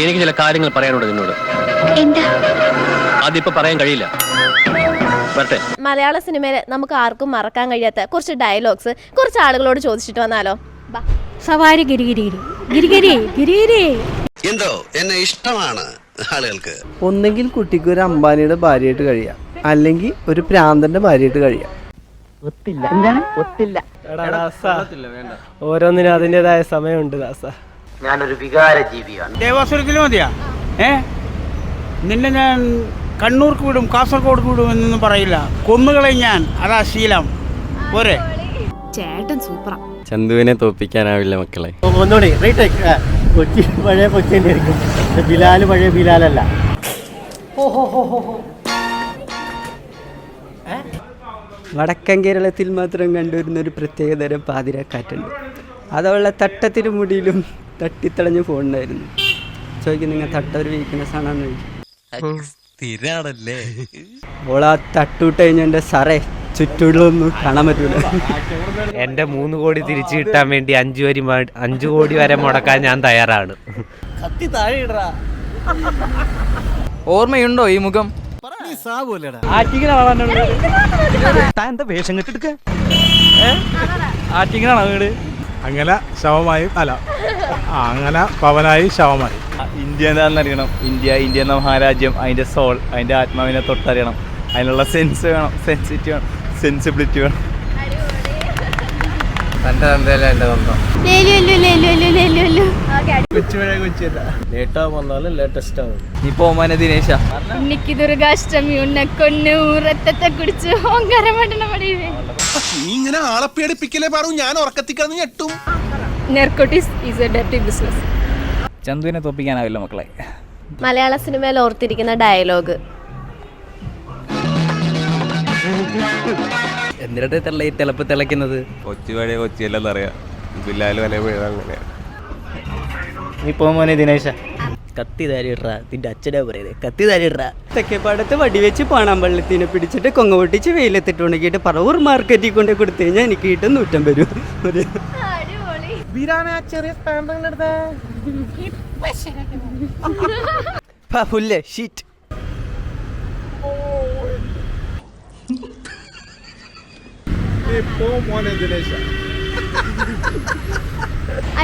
എനിക്ക് ചില കാര്യങ്ങൾ പറയാനുണ്ട് നിന്നോട്. എന്താ? അതിപ്പോ പറയാൻ കഴിയില്ല. മലയാള സിനിമയിൽ നമുക്ക് ആർക്കും മറക്കാൻ കഴിയാത്ത കുറച്ച് ഡയലോഗ്സ് കുറച്ച് ആളുകളോട് ചോദിച്ചിട്ട് വന്നാലോ? ബാ. സവാരി ഗിരിഗിരി ഗിരിഗിരി ഗിരിഗിരി എന്തോ? എന്നെ ഇഷ്ടമാണ് ആളുകൾക്ക്. ഒന്നെങ്കിൽ കുട്ടിക്ക് ഒരു അംബാനിയുടെ ഭാര്യയായിട്ട് കഴിയാം. അല്ലെങ്കിൽ ഒരു പ്രാന്തന്റെ ഭാര്യയായിട്ട് കഴിയാം. എടാ ഒത്തില്ല ഓരോന്നിനും അതിന്റെതായ സമയമുണ്ട് ദാസ. ഞാനൊരു വികാര ജീവിയാണ് ദേവാസുരത്തിൽ മതിയാ? ഏ? നിന്നെ ഞാൻ കണ്ണൂർക്ക് വിടും കാസർഗോഡ് വിടും എന്നൊന്നും പറയില്ല. കൊന്നുകളെ ഞാൻ. അതാ ശീലം. പോരെ. ചേട്ടൻ സൂപ്പറാ. ചന്തുവിനെ തോപ്പിക്കാനാവില്ല മക്കളെ. ഒന്നുകൂടി കൊച്ചി പഴയ കൊച്ചി ആയിരിക്കും. ബിലാൽ പഴയ ബിലാലല്ല. വടക്കൻ കേരളത്തിൽ മാത്രം കണ്ടുവരുന്ന ഒരു പ്രത്യേകതരം പാതിരക്കാറ്റുണ്ട്. അതവളുടെ തട്ടത്തിലും മുടിയിലും തട്ടിത്തടഞ്ഞ് ഫോണുണ്ടായിരുന്നു ചോദിക്കും നിങ്ങൾ തട്ട ഒരു വീക്ക്നെസ് ആണെന്ന് സ്ഥിരാണല്ലേ അപ്പോൾ ആ തട്ടൂട്ട് കഴിഞ്ഞ എന്റെ സാറേ ചുറ്റുള്ളൊന്നും കാണാൻ പറ്റൂല. എന്റെ മൂന്ന് കോടി തിരിച്ചു കിട്ടാൻ വേണ്ടി അഞ്ചു വരി അഞ്ചു കോടി വരെ മുടക്കാൻ ഞാൻ തയ്യാറാണ്. ഓർമ്മയുണ്ടോ ഈ മുഖം? അങ്ങനെ ശവമായി അല്ല. അങ്ങനെ പവനായി ശവമായി. ഇന്ത്യ എന്താണെന്നറിയണം ഇന്ത്യ ഇന്ത്യ എന്ന മഹാരാജ്യം അതിന്റെ സോൾ അതിന്റെ ആത്മാവിനെ തൊട്ടറിയണം. അതിനുള്ള സെൻസ് വേണം സെൻസിറ്റി വേണം സെൻസിബിലിറ്റി വേണം. തന്റെ ലേറ്റസ്റ്റ് ദിനേശ. ഇന്നിക്ക് ദുർഗാഷ്ടമി ഉണ്ണക്കൊന്ന് ഉറത്തത്തെ കുടിച്ച് ഓങ്കാരം നീ ഇങ്ങനെ ആളെ പേടിപ്പിക്കലേ പറഞ്ഞു ഞാൻ ഉറക്കത്തിക്കിടന്ന് ഞെട്ടും. Narcotics is a dirty business ചന്തുവിനെ തോപ്പിക്കാനാവില്ല മക്കളെ. മലയാള സിനിമയിൽ ഓർത്തിരിക്കുന്ന ഡയലോഗ്. എന്നിട്ട് തെള്ള ഈ തിളപ്പ് തിളയ്ക്കുന്നത്? കൊച്ചി വഴി ബില്ലാൽ നീ ദിനേശ. കത്തി താരിട്രാ നിന്റെ അച്ഛനാ പറയുന്നത് കത്തി താരിട്രാ തെക്കേപ്പാടത്ത് വടിവെച്ച് പാണാമ്പള്ളത്തിനെ പിടിച്ചിട്ട് കൊങ്ങ പൊട്ടിച്ച് വെയിലത്തിട്ട് ഉണക്കിയിട്ട് പറവൂർ മാർക്കറ്റിൽ കൊണ്ട് കൊടുത്തു കഴിഞ്ഞാൽ എനിക്ക് കിട്ടും നൂറ്റം രൂപ. ഒരു മോനെ ഷീറ്റ്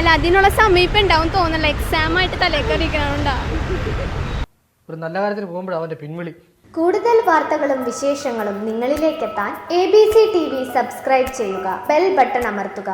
അല്ല അതിനുള്ള സമീപം ഉണ്ടാവും തോന്നല്ല എക്സാം ആയിട്ട് തലേക്കറിയിക്കണോണ്ടാ ഒരു നല്ല കാര്യത്തിന് പോകുമ്പോൾ അവന്റെ പിൻവിളി. കൂടുതൽ വാർത്തകളും വിശേഷങ്ങളും നിങ്ങളിലേക്ക് എത്താൻ A B C T V subscribe ചെയ്യുക. ബെൽ ബട്ടൺ അമർത്തുക.